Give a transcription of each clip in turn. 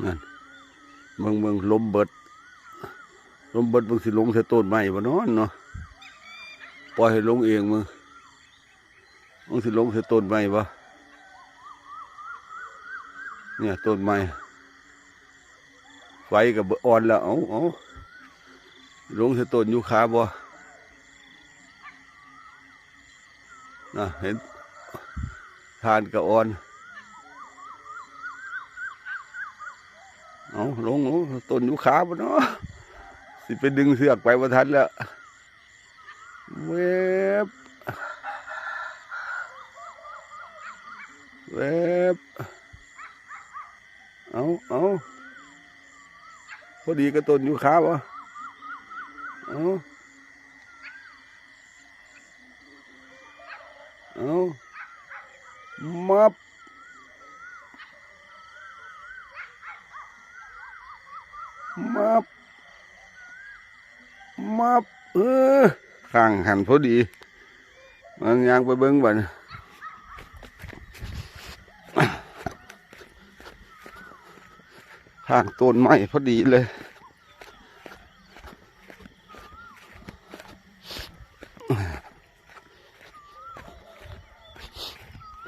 นั่นเมืองเมืองลมเบิด ลมเบิดมึงสิลงใส่ต้นไม้บ่เนอนเนาะปล่อยให้ลงเองมึงมึงสิลงใส่ต้นไม้บ่เนี่ยต้นไม้ไฟกับอ่อนแล้วเอาเอาลงใส่ต้นยูคาบ่น่ะเห็นทานกับอ่อน เอาลงต้นยูคาบ่เนาะสิไปดึงเสือกไปว่าทันแล้วเว็บเว็บเอาเอาพอดีกับต้นยูคาวะเอาเอามับ มับมาเออข้างหันพอดี มันยางไปเบิ้งบ่นข้างต้นไม้พอดีเลย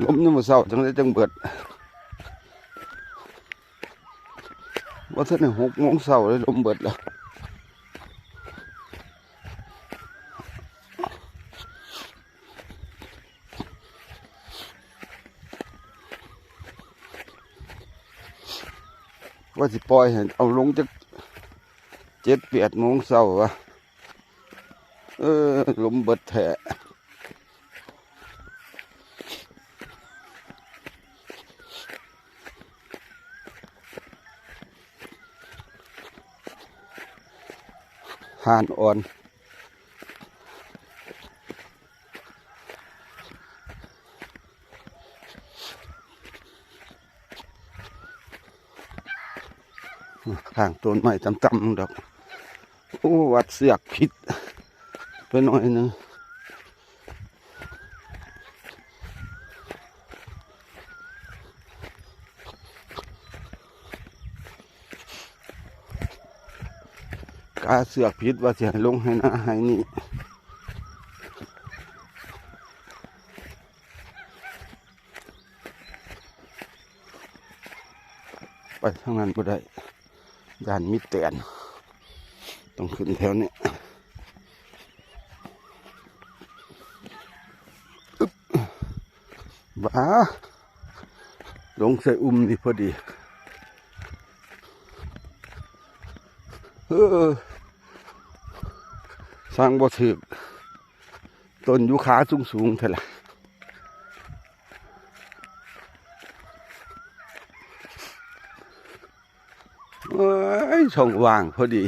ลมนี่มาเศร้าจังได้จังเบิด ว่าท่านหกโมงเศร้าเลยลมเบิดแล้วว่าสิปล่อยให้เอาลงจากเจ็ดแปดโมงเช้าวะเออลมเบิดแถ ห่านอ่อน ข้างต้นไม้ต่ำๆดอก โอ้ วัดเสือกผิด ไปหน่อยนึง กาเสือกผิดว่าจะให้ลงให้หน้าให้นี่ไปทางนั้นก็ได้ยานมิเตียนต้องขึ้นแถวนี้ึบว้าลงใส่อุ้มนี่พอดี เออ สร้างบ่ถึกต้นยูคาสูงสูงเท่าไหร่เอ้ยช่องว่างพอดี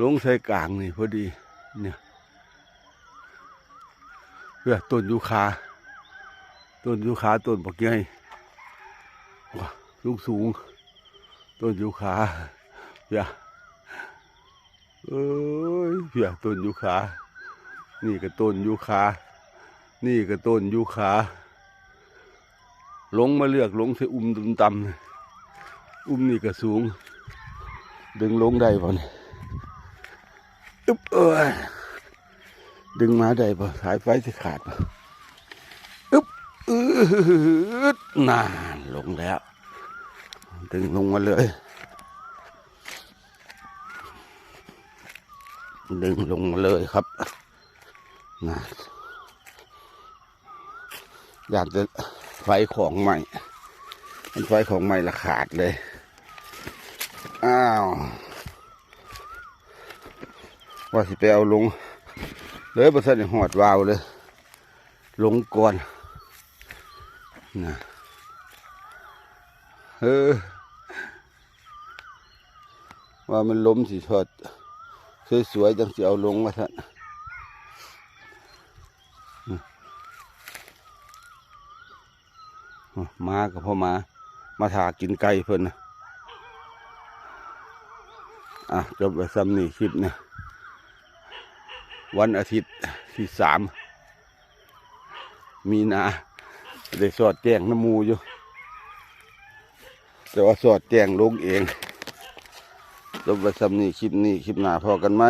ลงใส่กลางนี่พอดี เนี่ยเพื่อต้นยูคาต้นยูคาต้นบักใหญ่สูงสูงต้นยูคาเพื่อ เอ้ยเพื่อต้นยูคา นี่ก็ต้นยูคา นี่ก็ต้นยูคาลงมาเลือกลงใส่อุ้มตุมตำอุ้มนี่ก็สูง ดึงลงได้ป่ะเนี่ยอึ๊บเอ้ยดึงมาได้ป่ะสายไฟจะขาดป่ะอึ๊บอืดนานลงแล้ว ดึงลงมาเลย ดึงลงมาเลยครับนะอยากจะไฟของใหม่มันไฟของใหม่ละขาดเลย อ้าว ว่าสิไปเอาลง เลยประสานหอดวาวเลย ลงก่อนนะเออว่ามันล้มสิทอด สวยๆจังสิเอาลงมาท่านมาก็พอมา มาถากินไก่เพิ่นนะอะจบไปซ้ำนี่คลิปนี่ยวันอาทิตย์ที่สาม มีนาได้สอดแจ้งน้ำมูอยู่ แต่ว่าสอดแจ้งลงเอง จบไปสำนี่คลิปนี้คลิปหน้าพอกันไหม